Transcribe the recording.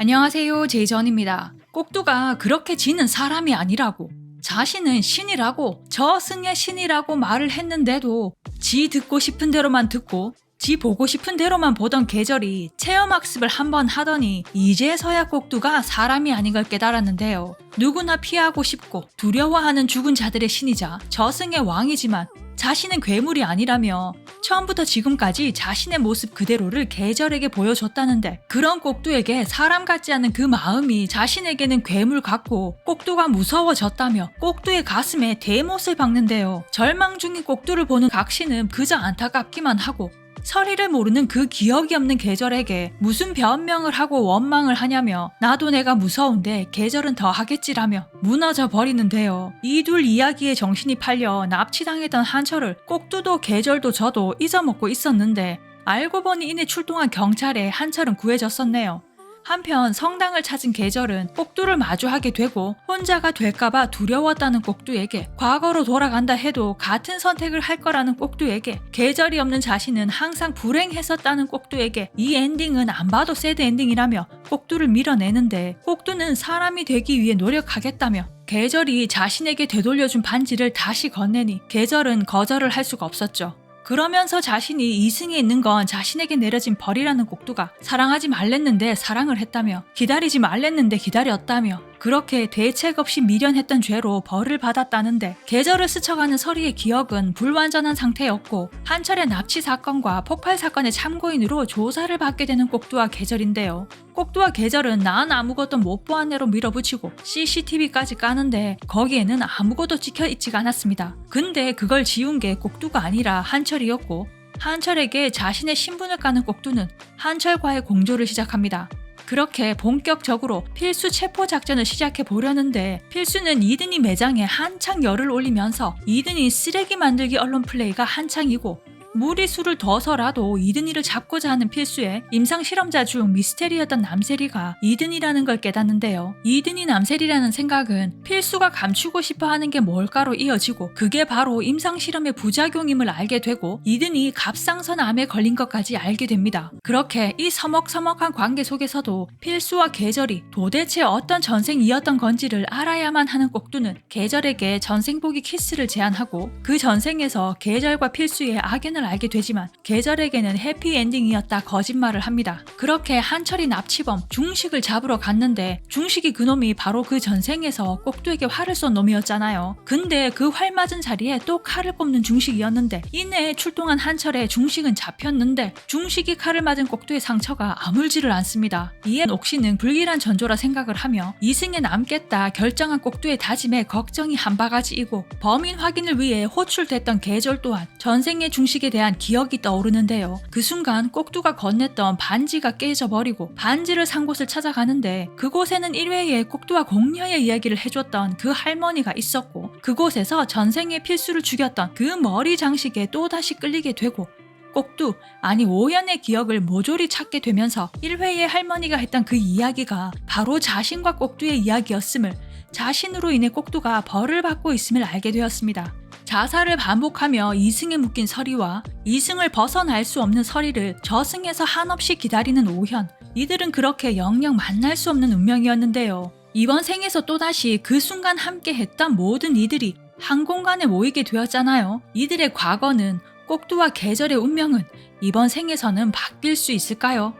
안녕하세요. 제이전입니다. 꼭두가 그렇게 지는 사람이 아니라고. 자신은 신이라고, 저 승의 신이라고 말을 했는데도 지 듣고 싶은 대로만 듣고 지 보고 싶은 대로만 보던 계절이 체험학습을 한 번 하더니 이제서야 꼭두가 사람이 아닌 걸 깨달았는데요. 누구나 피하고 싶고 두려워하는 죽은 자들의 신이자 저승의 왕이지만 자신은 괴물이 아니라며 처음부터 지금까지 자신의 모습 그대로를 계절에게 보여줬다는데 그런 꼭두에게 사람 같지 않은 그 마음이 자신에게는 괴물 같고 꼭두가 무서워졌다며 꼭두의 가슴에 대못을 박는데요. 절망 중인 꼭두를 보는 각신은 그저 안타깝기만 하고 서리를 모르는 그 기억이 없는 계절에게 무슨 변명을 하고 원망을 하냐며 나도 내가 무서운데 계절은 더 하겠지라며 무너져 버리는데요. 이 둘 이야기에 정신이 팔려 납치당했던 한철을 꼭두도 계절도 저도 잊어먹고 있었는데 알고 보니 이내 출동한 경찰에 한철은 구해졌었네요. 한편 성당을 찾은 계절은 꼭두를 마주하게 되고 혼자가 될까봐 두려웠다는 꼭두에게 과거로 돌아간다 해도 같은 선택을 할 거라는 꼭두에게 계절이 없는 자신은 항상 불행했었다는 꼭두에게 이 엔딩은 안 봐도 새드 엔딩이라며 꼭두를 밀어내는데 꼭두는 사람이 되기 위해 노력하겠다며 계절이 자신에게 되돌려준 반지를 다시 건네니 계절은 거절을 할 수가 없었죠. 그러면서 자신이 이승에 있는 건 자신에게 내려진 벌이라는 꼭두가 사랑하지 말랬는데 사랑을 했다며 기다리지 말랬는데 기다렸다며 그렇게 대책 없이 미련했던 죄로 벌을 받았다는데 계절을 스쳐가는 서리의 기억은 불완전한 상태였고 한철의 납치 사건과 폭발 사건의 참고인으로 조사를 받게 되는 꼭두와 계절인데요. 꼭두와 계절은 난 아무것도 못 보한 애로 밀어붙이고 CCTV까지 까는데 거기에는 아무것도 찍혀 있지가 않았습니다. 근데 그걸 지운 게 꼭두가 아니라 한철이었고 한철에게 자신의 신분을 까는 꼭두는 한철과의 공조를 시작합니다. 그렇게 본격적으로 필수 체포 작전을 시작해 보려는데 필수는 이든이 매장에 한창 열을 올리면서 이든이 쓰레기 만들기 언론 플레이가 한창이고 무리수를 둬서라도 이든이를 잡고자 하는 필수에 임상 실험자 중 미스테리였던 남세리가 이든이라는 걸 깨닫는데요. 이든이 남세리라는 생각은 필수가 감추고 싶어 하는 게 뭘까로 이어지고 그게 바로 임상 실험의 부작용임을 알게 되고 이든이 갑상선 암에 걸린 것까지 알게 됩니다. 그렇게 이 서먹서먹한 관계 속에서도 필수와 계절이 도대체 어떤 전생이었던 건지를 알아야만 하는 꼭두는 계절에게 전생보기 키스를 제안하고 그 전생에서 계절과 필수의 악연을 알게 되지만 계절에게는 해피엔딩이었다 거짓말을 합니다. 그렇게 한철이 납치범 중식을 잡으러 갔는데 중식이 그놈이 바로 그 전생에서 꼭두에게 활을 쏜 놈이었잖아요. 근데 그 활 맞은 자리에 또 칼을 꼽는 중식이었는데 이내에 출동한 한철에 중식은 잡혔는데 중식이 칼을 맞은 꼭두의 상처가 아물지를 않습니다. 이에 옥시는 불길한 전조라 생각을 하며 이승에 남겠다 결정한 꼭두의 다짐에 걱정이 한 바가지이고 범인 확인을 위해 호출됐던 계절 또한 전생의 중 식에 대한 기억이 떠오르는데요. 그 순간 꼭두가 건넸던 반지가 깨져버리고 반지를 산 곳을 찾아가는데 그곳에는 1회에 꼭두와 공녀의 이야기를 해줬던 그 할머니가 있었고 그곳에서 전생의 필수를 죽였던 그 머리 장식에 또다시 끌리게 되고 꼭두 아니 오연의 기억을 모조리 찾게 되면서 1회에 할머니가 했던 그 이야기가 바로 자신과 꼭두의 이야기였음을 자신으로 인해 꼭두가 벌을 받고 있음을 알게 되었습니다. 자살을 반복하며 이승에 묶인 서리와 이승을 벗어날 수 없는 서리를 저승에서 한없이 기다리는 오현. 이들은 그렇게 영영 만날 수 없는 운명이었는데요. 이번 생에서 또다시 그 순간 함께 했던 모든 이들이 한 공간에 모이게 되었잖아요. 이들의 과거는 꼭두와 계절의 운명은 이번 생에서는 바뀔 수 있을까요?